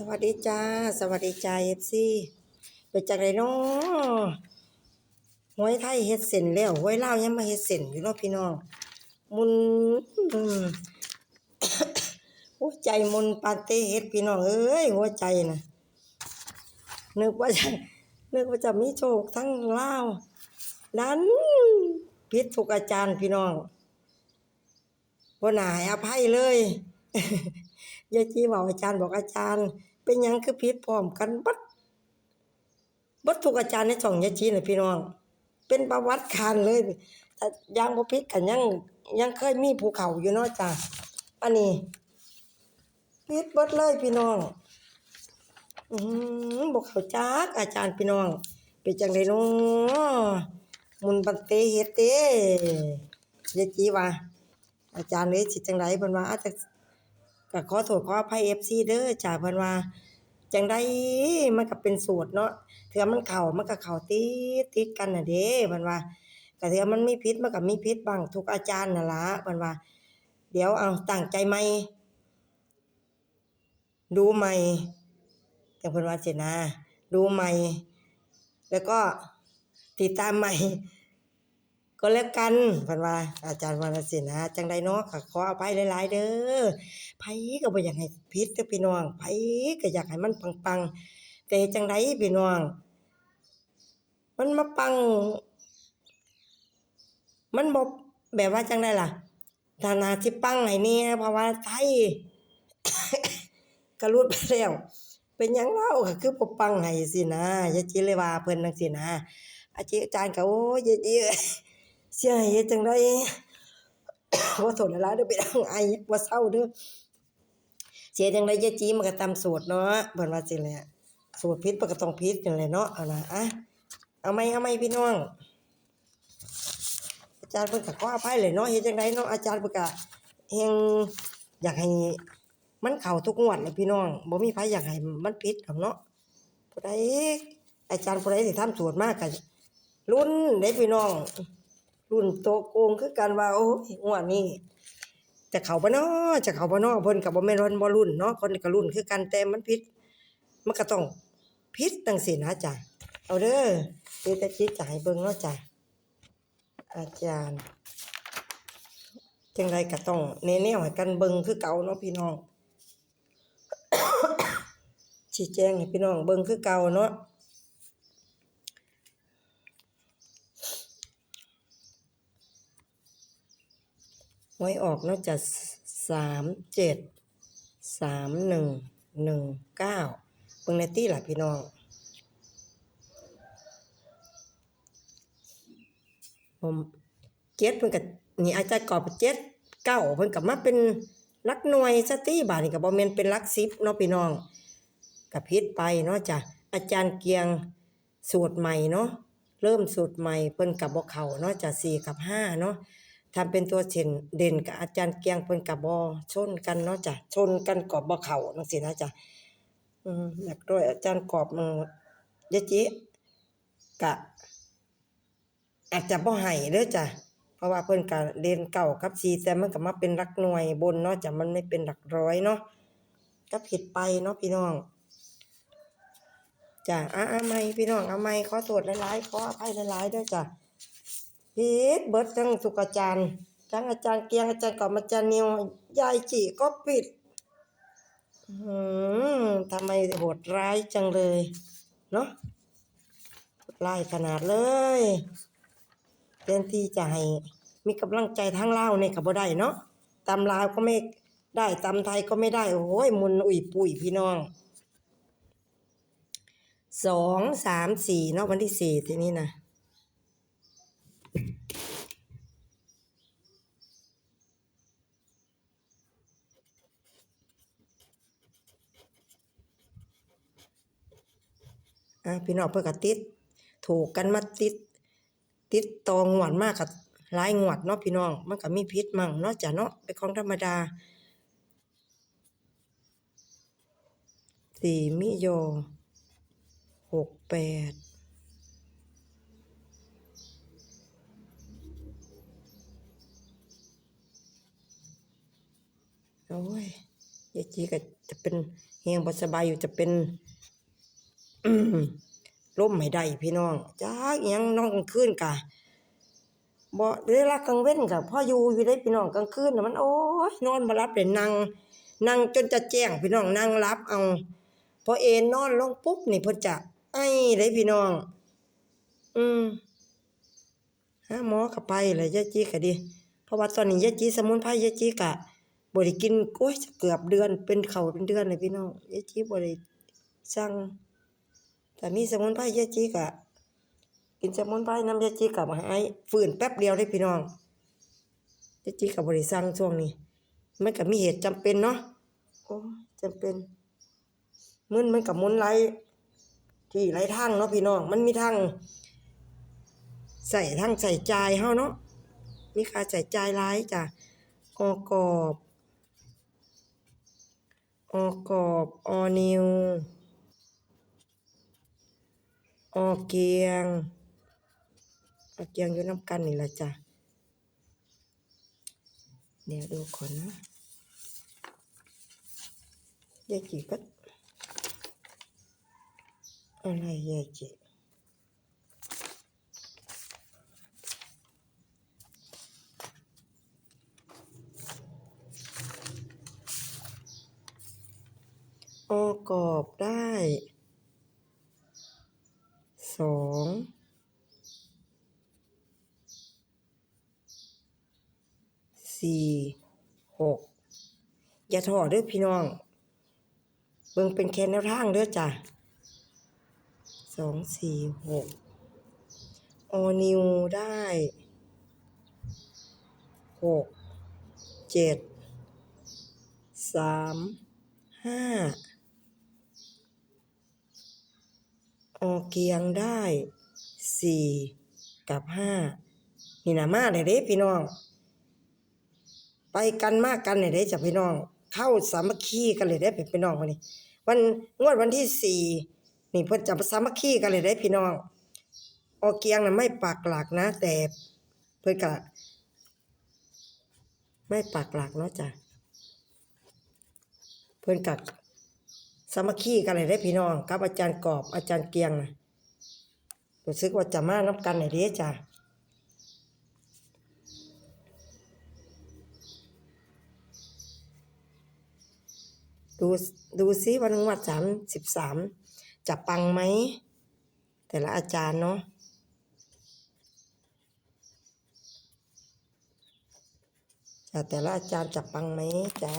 สวัสดีจ้า สวัสดีจ้าเอฟซีไปจากไหนเนาะหวยไทยเฮ็ดเส้นแล้วหวยเล่ายังมาเฮ็ดเส้นอยู่เนาะพี่น้องมุนหัวใจมุนปาเต้เฮ็ดพี่น้องเอ้ยหัวใจนะนึกว่าจะนึกว่าจะมีโชคทั้งเล่าวดันผิดทุกอาจารย์พี่น้องบน่าให้อภัยเลย ยายจีบอกอาจารย์บอกอาจารย์ เป็นยังคือผิดพร้อมกันบัดบัดทุกอาจารย์ในช่องยายจีน่ะพี่น้อง เป็นประวัติการเลยแต่ยังบ่ผิดกันยังยังเคยมีภูเขาอยู่นาะจ้ะอันนี้ผิดเบิดเลยพี่น้อง อือบ่เขาจักอาจารย์พี่น้อง เป็นจังไดเนาะมุนบันเตเฮเด้ยายจีว่าอาจารย์เอ้ยสิจังไดเพิ่นว่าอาจจะ ก็ขอโทษขออภัย FC เด้อจ้าเพิ่นว่าจังไดมันก็เป็นสูตรเนาะเทื่อมันเข้ามันก็เข้าติดติดกันน่ะเด้เพิ่นว่าก็เทื่อมันมีผิดมันก็มีผิดบ้างทุกอาจารย์นั่นล่ะเพิ่นว่า เดี๋ยวเอาตั้งใจใหม่ดูใหม่จังเพิ่นว่าสินะดูใหม่ แล้วก็ติดตามใหม่ ก็แล้วกันพิ่นว่า อาจารย์ว่าจังซี่นะจังไดเนาะก็ขออภัยหลายๆ เด้อไผก็บ่อยากให้ผิดเด้อพี่น้องไผก็อยากให้มันปังๆแต่จังไดพี่น้อง มันมาปัง มันบ่แบบว่าจังไดล่ะถ้าน่าสิปังให้แหน่เพราะว่าไทยก็หลุดไปแล้วเป็นหยังเล่าก็คือบ่ปังให้สินะอย่าจิเลยว่าเพิ่นจังซี่นะอาจารย์ก็โอ้ยอย่าจิ เสียให้เฮ็ดจังไดบ่ทนลายๆเด้อไปดังไอบ่เซาเด้อเสียจังไดยายจีมันก็ตามสูตรเนาะเพิ่นว่าสิแหละสูตรผิดมันก็ต้องผิดนั่นแหละเนาะเอาล่ะอะเอาไหมเอาไหมพี่น้องอาจารย์เพิ่นก็ขออภัยเลยเนาะเฮ็ดจังไดเนาะอาจารย์เพิ่นก็แฮงอยากให้มันเข้าทุกงวดเลยพี่น้องบ่มีไผอยากให้มันผิดหรอกเนาะผู้ใดอาจารย์ผู้ใดสิทำสูตรมาก็ลุ้นเด้พี่น้อง รุ่นโตโกงคือกันว่า โอ้ยงวดนี้จะเขาบ่นาะจะเขาบ่นาะเพิ่นก็บ่แม่นบ่รุ่นเนาะคนก็รุ่นคือกันแต่มันผิด มันก็ต้องผิดจังซี่นะจ้ะเอาเด้อเดี๋ยวจะจิตจะให้เบิ่งเนาะจ้ะอาจารย์จังไดก็ต้องแนวๆให้กันเบิ่งคือเก่าเนาะพี่น้องชี้แจงให้พี่น้องเบิ่งคือเก่าเนาะ วยออกนอกจากสามเจ็ดสามหนึ่งหนึ่งเก้าเบิ่งในตี้ล่ะพี่น้องผมเจ็ดเพิ่นก็นี่อาจารย์กอบเจ็ดเก้าเพิ่นก็มาเป็นลักหน่วยสตี้บาดนี่ก็บ่แม่นเป็นลักสิบเนาะพี่น้องก็ผิดไปเนาะจ้ะอาจารย์เกียงสูตรใหม่เนาะเริ่มสูตรใหม่เพิ่นก็บ่เขาเนาะจ้ะสี่กับห้าเนาะ ทำเป็นตัวเด่นเด่นกับอาจารย์เกียงเพิ่นกับบอชนกันเนาะจ้ะชนกันกอบบ่เข้าจังซี่นะจ้ะอืมอยากด้วยอาจารย์กอบมือยะจิกะ อาจจะบ่ให้เด้อจ้ะเพราะว่าเพิ่นก็เรียนเก่ากับสีแต่มันก็มาเป็นหลักหน่วยบนเนาะจ้ะมันไม่เป็นหลักร้อยเนาะก็ผิดไปเนาะพี่น้องจ้ะอะอะไม่พี่น้องเอาไม่ขอโทษหลายๆขออภัยหลายๆด้วยจ้ะ ผิดเบิดทั้งทุกอาจารย์ทั้งอาจารย์เกียงอาจารย์กอบอาจารย์นิวยายจีก็ปิดอืมทำไมโหดร้ายจังเลย เนาะโหดร้ายขนาดเลยเต็มที่จะให้มีกำลังใจทั้งเล่าวเนี่ยกับบ่ได้เนาะตำลาวก็ไม่ได้ตำไทยก็ไม่ได้ โอ้ยมุนอุ่ยปุ๋ยพี่น้องสองสามสี่เนาะวันที่สี่ทีนี้นะ อะพี่น้องเพิ่นก็ติด ถูกกันมาติด ติดตองวดมากกับหลายงวดเนาะพี่น้อง มันก็มีพิษมั่งเนาะจ้ะเนาะเป็นของธรรมดาสี่มิโยหกแปดโอ้ยยายจีก็จะเป็นเฮียงบสบายอยู่จะเป็น ล่มให้ได้พี่น้องจักอิหยังนอนกลางคืนกะบ่เวลากลางเว้นกะพ่ออยู่อยู่ได้พี่น้องกลางคืนน่ะมันโอ้ยนอนบ่หลับเลยนั่งนั่งจนจะแจ้งพี่น้องนั่งหลับเอาพอเอนนอนลงปุ๊บนี่เพิ่นจะไอ้เลยพี่น้อง อืมหาหมอก็ไปแหละยาจีก็ดีเพราะว่าตอนนี้ยาจีสมุนไพรยาจีก็บ่ได้กินโอ้ยเกือบเดือนเป็นเข้าเป็นเดือนเลยพี่น้องยาจีบ่ได้สั่ง แต่มีสมุนไพรยายจีก็กินสมุนไพรน้ำยายจีก็มาให้ฟื้นแป๊บเดียวได้พี่น้องยายจีก็บ่ได้สั่งช่วงนี้มันก็มีเหตุจำเป็นเนาะโอ้จำเป็นมึนมันก็หมุนไหลที่ไหลทางเนาะพี่น้อง มันมีทางใส่ทั้งใส่ใจายเฮาเนาะมีค่าใส่ใจายหลายจ้ะออกรอบ ออกรอบ ออนิว ออเกียงออเกียงอยู่น้ำกันนี่แหละจ้ะ เดี๋ยวดูก่อนนะยายจีก็อะไรยายจีออกรอบได้สอง สี่หกอย่าถอดเด้อพี่น้อง เบิ่งเป็นแค่แนวทางเด้อจ้ะสองสี่หกออนิวได้หกเจ็ดสามห้าออเกียงได้สี่กับห้านี่นะมาเลยเด้พี่น้อง ไปกันมากกันเลยเด้จ้ะพี่น้อง เข้าสามัคคีกันเลยเด้เป็นพี่น้องวันนี้ วันงวดวันที่สี่นี่เพิ่นจะสามัคคีกันเลยเด้พี่น้องออเกียงน่ะไม่ปากหลักนะ แต่เพิ่อนก็ไม่ปากหลักเนาะจ้ะเพิ่อนกักสามัคคีกันเลยได้พี่น้องกับอาจารย์กอบอาจารย์เกียงนะรู้สึกว่าจะมานับกันเลยเด้จ้ะ ดูดูซิวันงวดสามสิบสามจะปังไหม แต่ละอาจารย์เนาะจะแต่ละอาจารย์จะปังไหมจ้า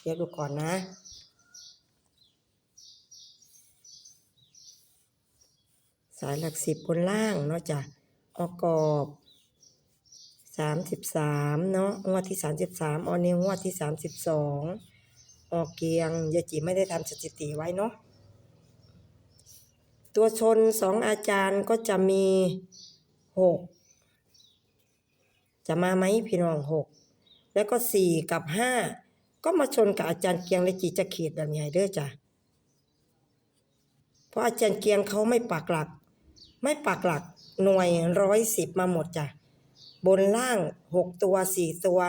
เดี๋ยวดูก่อนนะสายหลักสิบบนล่างเนาะจ้ะออกกอบสามสิบสามเนาะงวดที่สามสิบสามออนิวงวดที่สามสิบสอง ออกเกียงยายจีไม่ได้ทำสถิติไว้เนาะตัวชนสองอาจารย์ก็จะมีหกจะมาไหมพี่น้องหกแล้วก็สี่กับห้าก็มาชนกับอาจารย์เกียงและจีจะขีดแบบใหญ่เด้อจ้ะเพราะอาจารย์เกียงเขาไม่ปักหลัก ไม่ปักหลักหน่วยร้อยสิบมาหมดจ้ะบนล่างหกตัวสี่ตัว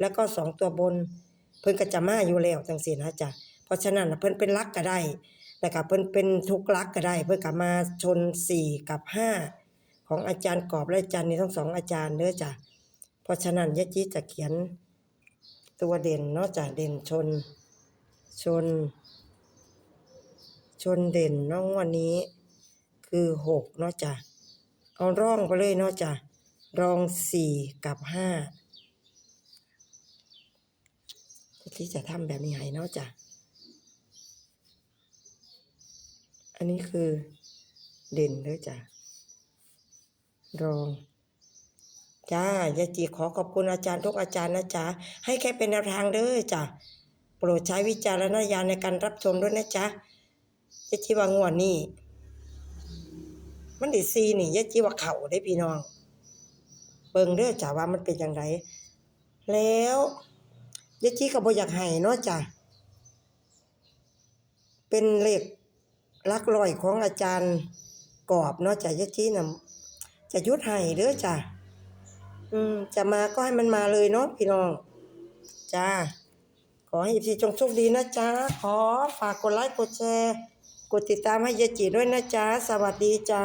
แล้วก็สองตัวบน เพิ่นก็จะมาอยู่แล้วจังซี่นะจ้ะเพราะฉะนั้นนะเพิ่นเป็นลักก็ได้แต่ก็เพิ่นเป็นทุกลักก็ได้ เพิ่นก็มาชนสี่กับห้าของอาจารย์กอบและอาจารย์นี่ทั้งสองอาจารย์เด้อจ้ะเพราะฉะนั้นยะจีจะเขียนตัวเด่นเนาะจ้ะเด่นชน ชน ชนเด่นเน้องวันนี้ คือหกเนาะจ้ะเอาร่องไปเลยเนาะจ้ะรองสี่กับห้า ที่จะทำแบบนี้ให้เนาะจ้ะ อันนี้คือเด่นเลยจ้ะ รองจ้ายาจีขอขอบคุณอาจารย์ทุกอาจารย์นะจ๊ะ ให้แค่เป็นแนวทางเด้อจ้ะ โปรดใช้วิจารณญาณในการรับชมด้วยนะจ๊ะยาจีว่างวดนี้มันด้ซีนี่ยาจีว่าเข่าได้พี่น้อง เบิ่งเด้อจ้ะว่ามันเป็นอย่างไรแล้ว ยายจีก็บ่อยากให้เนาะจ้ะเป็นเลขหลักร้อยของอาจารย์กอบเนาะจ้ะยายจีน่ะจะยุดให้เด้อจ้ะอืมจะมาก็ให้มันมาเลยเนาะพี่น้องจ้าขอให้อีพีจงโชคดีนะจ๊ะขอฝากกดไลค์กดแชร์กดติดตามให้ยายจีด้วยนะจ๊ะสวัสดีจ้า